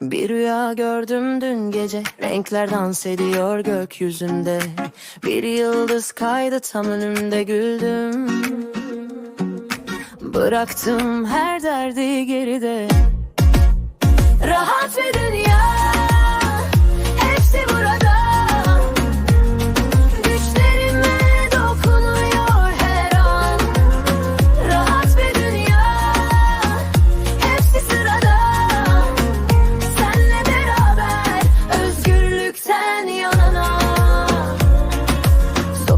Bir rüya gördüm dün gece. Renkler dans ediyor gökyüzünde. Bir yıldız kaydı tam önümde güldüm. Bıraktım her derdi geride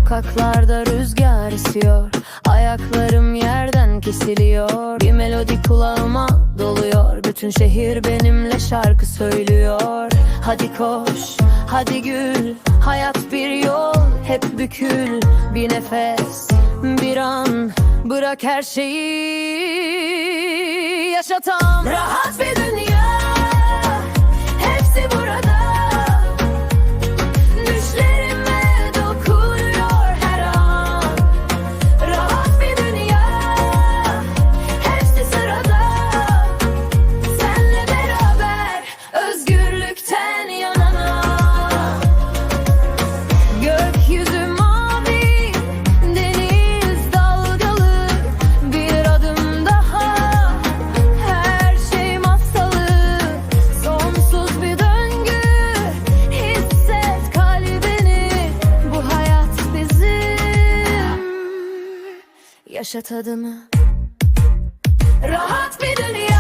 Sokaklarda rüzgar esiyor. Ayaklarım yerden kesiliyor. Bir melodi kulağıma doluyor. Bütün şehir benimle şarkı söylüyor. Hadi koş, hadi gül. Hayat bir yol, hep bükül. Bir nefes, bir an. Bırak her şeyi yaşatam. Rahat bir dünya bizim Yaşa tadını Rahat bir dünya